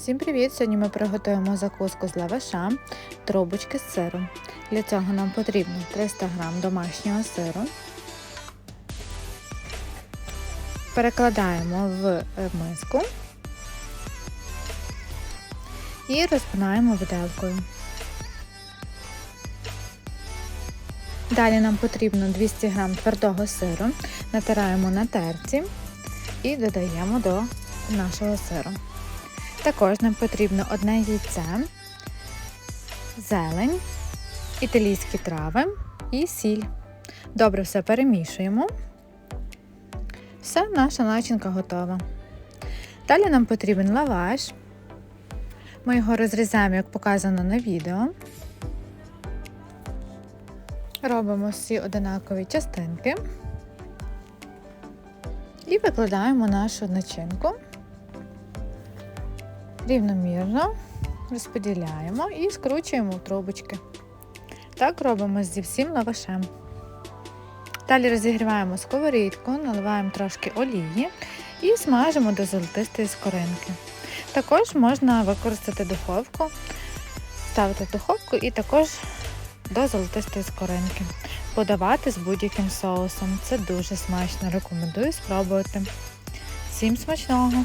Всім привіт! Сьогодні ми приготуємо закуску з лаваша, трубочки з сиром. Для цього нам потрібно 300 г домашнього сиру. Перекладаємо в е, миску і розпинаємо виделкою. Далі нам потрібно 200 г твердого сиру, натираємо на терці і додаємо до нашого сиру. Також нам потрібно одне яйце, зелень, італійські трави і сіль. Добре все перемішуємо. Все, наша начинка готова. Далі нам потрібен лаваш. Ми його розрізаємо, як показано на відео. Робимо всі одинакові частинки і викладаємо нашу начинку рівномірно розподіляємо і скручуємо в трубочки. Так робимо зі всім лавашем. Далі розігріваємо сковорідку, наливаємо трошки олії і смажимо до золотистої скоринки. Також можна використати духовку, ставити духовку і також до золотистої скоринки. Подавати з будь-яким соусом. Це дуже смачно. Рекомендую спробувати. Всім смачного!